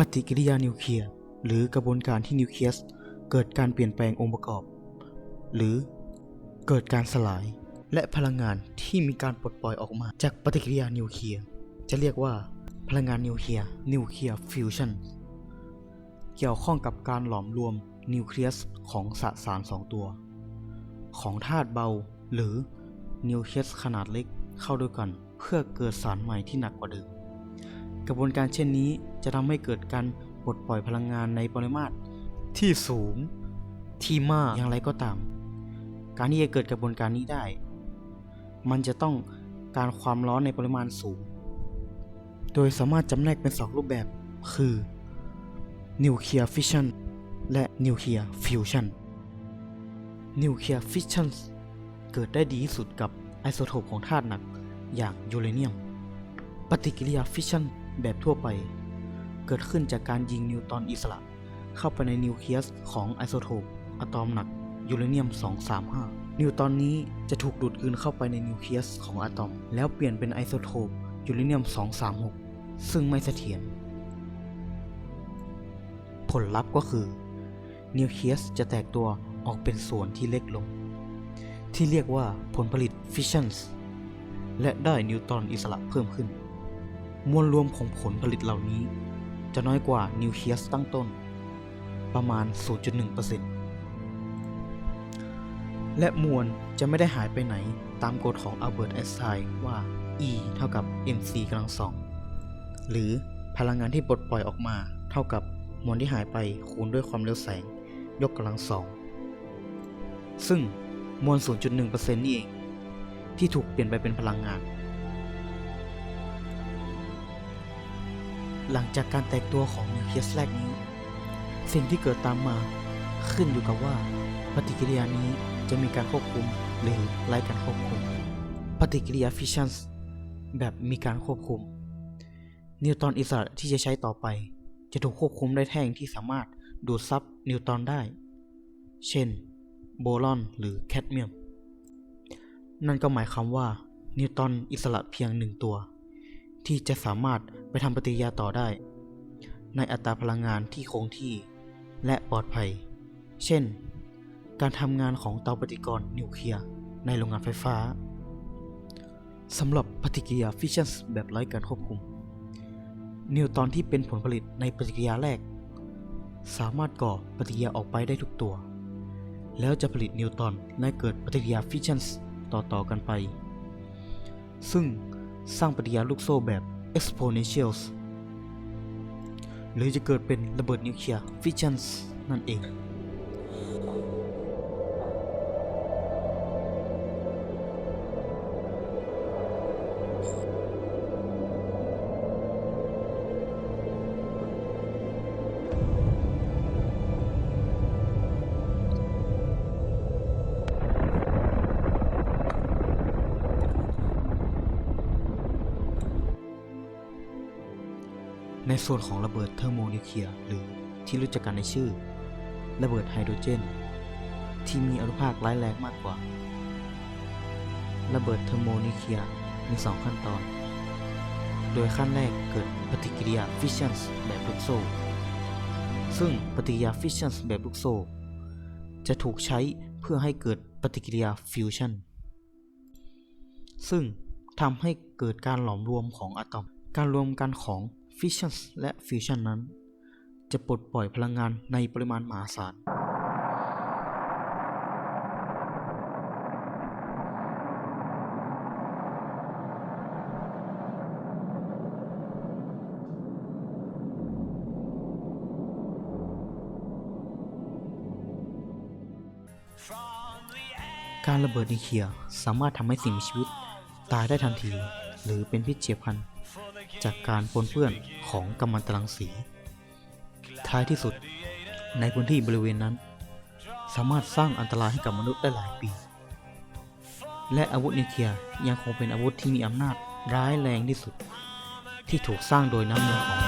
ปฏิกิริยานิวเคลียร์หรือกระบวนการที่นิวเคลียสเกิดการเปลี่ยนแปลงองค์ประกอบ หรือเกิดการสลาย และพลังงานที่มีการปลดปล่อยออกมา จากปฏิกิริยานิวเคลียร์จะเรียกว่าพลังงานนิวเคลียร์นิวเคลียร์ฟิวชันเกี่ยวข้องกับการหลอมรวมนิวเคลียสของสสารสองตัว ของธาตุเบาหรือนิวเคลียสขนาดเล็กเข้าด้วยกัน เพื่อเกิดสารใหม่ที่หนักกว่าเดิม กระบวนการเช่นนี้จะทำให้เกิดการปลดปล่อยพลังงานในปริมาตรที่สูงที่มากอย่างไรก็ตาม การที่จะเกิดกระบวนการนี้ได้ มันจะต้องการความร้อนในปริมาณสูง โดยสามารถจำแนกเป็นสองรูปแบบคือนิวเคลียร์ฟิชชันและนิวเคลียร์ฟิวชันนิวเคลียร์ฟิชชันเกิดได้ดีที่สุดกับไอโซโทปของธาตุหนักอย่างยูเรเนียม ปฏิกิริยาฟิชชัน แบบทั่วไป เกิดขึ้นจากการยิงนิวตรอนอิสระ เข้าไปในนิวเคลียสของไอโซโทปอะตอมหนักยูเรเนียม 235 นิวตรอนนี้จะถูกดูดกลืนเข้าไปในนิวเคลียสของอะตอม แล้วเปลี่ยนเป็นไอโซโทปยูเรเนียม 236 ซึ่งไม่เสถียรผลลัพธ์ก็คือ นิวเคลียสจะแตกตัวออกเป็นส่วนที่เล็กลง ที่เรียกว่าผลผลิตฟิชชั่นและได้นิวตรอนอิสระเพิ่มขึ้น มวลรวมของผลผลิตเหล่านี้ จะน้อยกว่านิวเคลียสตั้งต้น ประมาณ 0.1%และมวลจะไม่ได้หายไปไหนตามกฎของอัลเบิร์ตไอน์สไตน์ว่า E เท่ากับ mc กำลังสองหรือพลังงานที่ปลดปล่อยออกมา เท่ากับมวลที่หายไปคูณด้วยความเร็วแสง ยกกำลังสองซึ่งมวล 0.1%นี่เอง ที่ถูกเปลี่ยนไปเป็นพลังงาน หลังจากการแตกตัวของนิวเคลียสแรกนี้ สิ่งที่เกิดตามมาขึ้นอยู่กับว่า ปฏิกิริยานี้จะมีการควบคุมหรือไร้การควบคุม ปฏิกิริยาฟิชชันส์แบบมีการควบคุม นิวตรอนอิสระที่จะใช้ต่อไป จะถูกควบคุมด้วยแท่งที่สามารถดูดซับนิวตรอนได้ เช่น โบรอนหรือแคดเมียม นั่นก็หมายความว่านิวตรอนอิสระเพียงหนึ่งตัว ที่จะสามารถไปทำปฏิกิริยาต่อได้ ในอัตราพลังงานที่คงที่และปลอดภัย เช่น การทำงานของเตาปฏิกรณ์นิวเคลียร์ในโรงงานไฟฟ้าสำหรับปฏิกิริยาฟิชชันแบบไร้การควบคุม นิวตรอนที่เป็นผลผลิตในปฏิกิริยาแรก สามารถก่อปฏิกิริยาออกไปได้ทุกตัว แล้วจะผลิตนิวตรอนและเกิดปฏิกิริยาฟิชชันต่อๆกันไป ซึ่ง สร้างปฏิกิริยาลูกโซ่แบบ exponentials หรือจะเกิดเป็นระเบิดนิวเคลียร์ฟิชชันส์นั่นเอง ในส่วนของระเบิดเทอร์โมนิวเคลียร์หรือที่รู้จักกันในชื่อ ระเบิดไฮโดรเจน ที่มีอนุภาคร้ายแรงมากกว่า ระเบิดเทอร์โมนิวเคลียร์มี2ขั้นตอน โดยขั้นแรกเกิดปฏิกิริยาฟิชชันส์แบบลูกโซ่ ซึ่งปฏิกิริยาฟิชชันส์แบบลูกโซ่ จะถูกใช้เพื่อให้เกิดปฏิกิริยาฟิวชันซึ่งทำให้เกิดการหลอมรวมของอะตอม การรวมกันของ ฟิชชั่นและฟิวชั่นนั้น จะปลดปล่อยพลังงานในปริมาณมหาศาลการระเบิดนิวเคลียร์สามารถทำให้สิ่งมีชีวิตตายได้ทันที หรือเป็นพิษเฉียบพลัน จากการปนเปื้อนของกัมมันตรังสี ท้ายที่สุดในพื้นที่บริเวณนั้น สามารถสร้างอันตรายให้กับมนุษย์ได้หลายปี และอาวุธนิวเคลียร์ยังคงเป็นอาวุธที่มีอำนาจร้ายแรงที่สุด ที่ถูกสร้างโดยน้ำมือของ